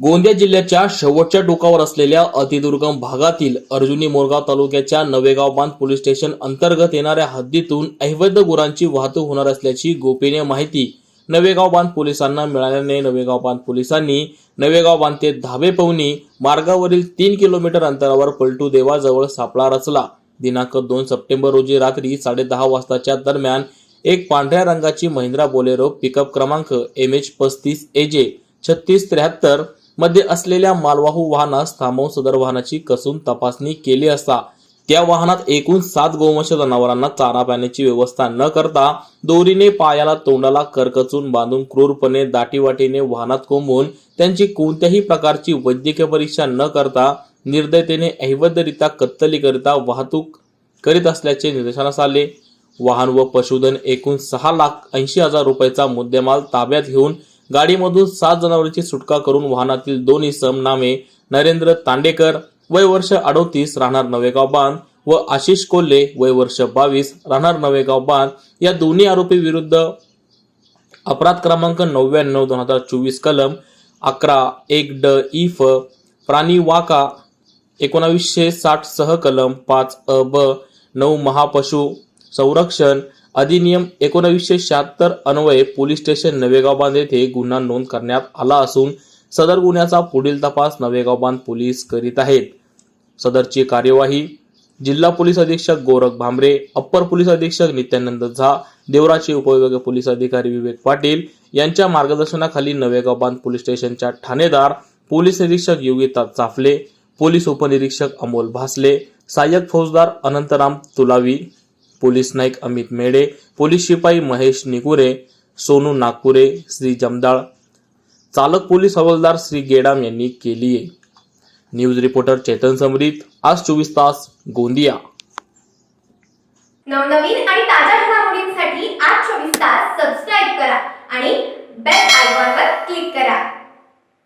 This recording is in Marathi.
गोंदिया जिल्ह्याच्या शेवटच्या टोकावर असलेल्या अतिदुर्गम भागातील अर्जुनी मोरगाव तालुक्याच्या नवेगाव बांध पोलीस स्टेशन अंतर्गत येणाऱ्या हद्दीतून अवैध गुरांची वाहतूक होणार असल्याची गोपनीय माहिती नवेगाव बांध पोलिसांना मिळाल्याने नवेगाव बांध पोलिसांनी नवेगाव बांध ते धाबे पवनी मार्गावरील तीन किलोमीटर अंतरावर पलटू देवाजवळ सापळा रचला. दिनांक दोन सप्टेंबर रोजी रात्री साडेदहा वाजताच्या दरम्यान एक पांढऱ्या रंगाची महिंद्रा बोलेरो पिकअप क्रमांक एम एच पस्तीस एजे छत्तीस त्र्याहत्तर मध्ये असलेल्या मालवाहू वाहनास थांबवून सदर वाहनाची कसून तपासणी केली असता त्या वाहनात एकूण सात गोवंश जनावरांना चारा पाण्याची व्यवस्था न करता दोरीने पायाला तोंडाला करकचून बांधून क्रूरपणे दाटीवाटीने वाहनात कोंबून त्यांची कोणत्याही प्रकारची वैद्यकीय परीक्षा न करता निर्दयतेने अवैधरित्या कत्तलीकरिता वाहतूक करीत असल्याचे निदर्शनास आले. वाहन व पशुधन एकूण सहा लाख ऐंशी हजार रुपयाचा मुद्देमाल ताब्यात घेऊन गाडीमधून सात जनावरांची सुटका करून वाहनातील दोन इसम नामे नरेंद्र तांडेकर वय वर्ष अडोतीस राहणार नवेगाव बांध व आशिष कोल्हे वय वर्ष बावीस राहणार नवेगाव बांध या दोन्ही आरोपी विरुद्ध अपराध क्रमांक नव्याण्णव दोन हजार चोवीस कलम अकरा एक ड इफ प्राणी वाका एकोणावीसशे साठ सह कलम पाच अ ब नऊ महापशु संरक्षण अधिनियम एकोणावीसशे शहात्तर अन्वये पोलीस स्टेशन नवेगाव बांध येथे गुन्हा नोंद करण्यात आला असून सदर गुन्ह्याचा पुढील तपास नवेगाव बांध पोलीस करीत आहेत. सदरची कार्यवाही जिल्हा पोलीस अधीक्षक गोरख भांबरे अप्पर पोलीस अधीक्षक नित्यानंद झा देवराचे उपविभागीय पोलीस अधिकारी विवेक पाटील यांच्या मार्गदर्शनाखाली नवेगाव बांध पोलीस स्टेशनच्या ठाणेदार पोलीस निरीक्षक योगिता चाफले पोलीस उपनिरीक्षक अमोल भासले सहाय्यक फौजदार अनंतराम तुलावी पोलीस नाईक अमित मेढे पोलीस शिपाई महेश निकुरे सोनू नागपुरे श्री जमदाळ. चालक पोलीस हवालदार श्री गेडाम यांनी केली आहे न्यूज रिपोर्टर चेतन समरीत आज चोवीस तास गोंदिया. नवनवीन आणि ताज्या घडामोडींसाठी आज चोवीस तास सबस्क्राईब करा.